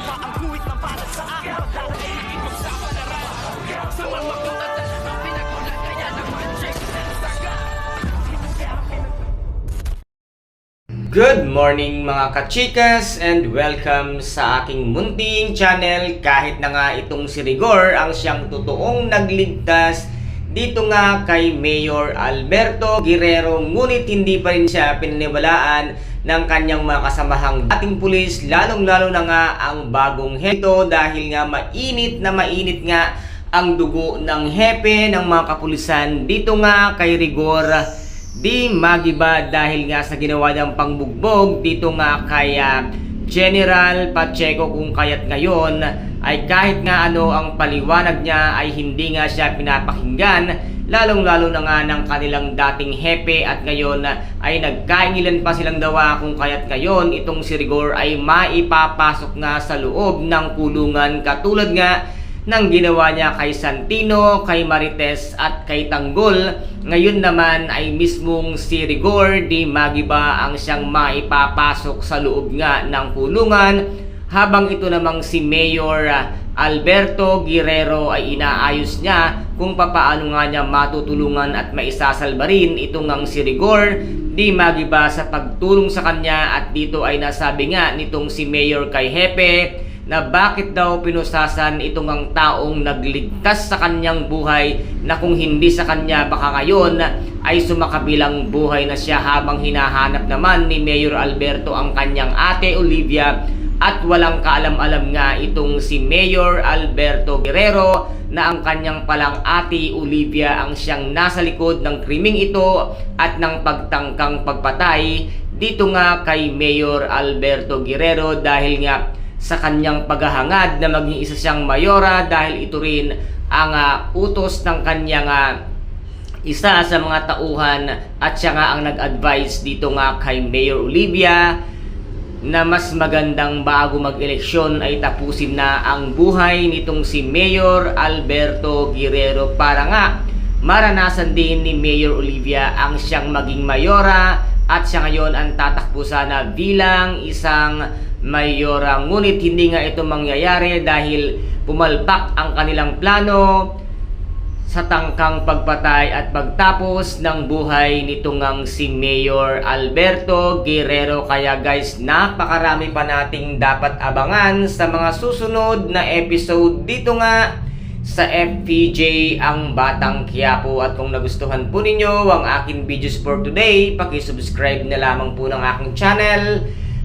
Ang guhit ng para sa akin. Pagdadaig ipagsapalaran Sa na saga Good morning mga kachikas and welcome sa aking munting channel. Kahit na nga itong si Rigor ang siyang totoong nagligtas dito nga kay Mayor Alberto Guerrero ngunit hindi pa rin siya pinaniwalaan ng kanyang mga kasamahang dating pulis lalong lalo na nga ang bagong heto dahil nga mainit na mainit nga ang dugo ng hepe ng mga kapulisan. Dito nga kay Rigor Di magiba dahil nga sa ginawa niyang pangbugbog dito nga kay ah, General Pacheco kung kaya't ngayon ay kahit nga ano ang paliwanag niya ay hindi nga siya pinapakinggan lalong lalo na nga ng kanilang dating hepe at ngayon ay nagkaingilan pa silang dawa kung kaya't ngayon itong si Rigor ay maipapasok nga sa loob ng kulungan. Katulad nga ng ginawa niya kay Santino, kay Marites at kay Tanggol. Ngayon naman ay mismong si Rigor di Magiba ang siyang maipapasok sa loob nga ng kulungan habang ito namang si Mayor ah, Alberto Guerrero ay inaayos niya kung papaano nga niya matutulungan at maisasalba rin itong ang si Rigor di Magiba sa pagtulong sa kanya at dito ay nasabi nga nitong si Mayor kay Hepe na bakit daw pinusasan itong ang taong nagligtas sa kanyang buhay na kung hindi sa kanya baka ngayon ay sumakabilang buhay na siya habang hinahanap naman ni Mayor Alberto ang kanyang ate Olivia. At walang kaalam-alam nga itong si Mayor Alberto Guerrero na ang kanyang palang ate Olivia ang siyang nasa likod ng kriming ito at ng pagtangkang pagpatay dito nga kay Mayor Alberto Guerrero dahil nga sa kanyang paghahangad na maging isa siyang mayora dahil ito rin ang ah, utos ng kanyang ah, isa sa mga tauhan at siya nga ang nag-advise dito nga kay Mayor Olivia na mas magandang bago mag-eleksyon ay tapusin na ang buhay nitong si Mayor Alberto Guerrero para nga maranasan din ni Mayor Olivia ang siyang maging mayora at siya ngayon ang tatakbo sana bilang isang mayora. Ngunit hindi nga ito mangyayari dahil pumalpak ang kanilang plano sa tangkang pagpatay at pagtapos ng buhay nitong ang si Mayor Alberto Guerrero. Kaya guys, napakarami pa nating dapat abangan sa mga susunod na episode dito nga sa FPJ ang Batang Quiapo. At kung nagustuhan po ninyo ang aking videos for today, paki-subscribe na lamang po ng aking channel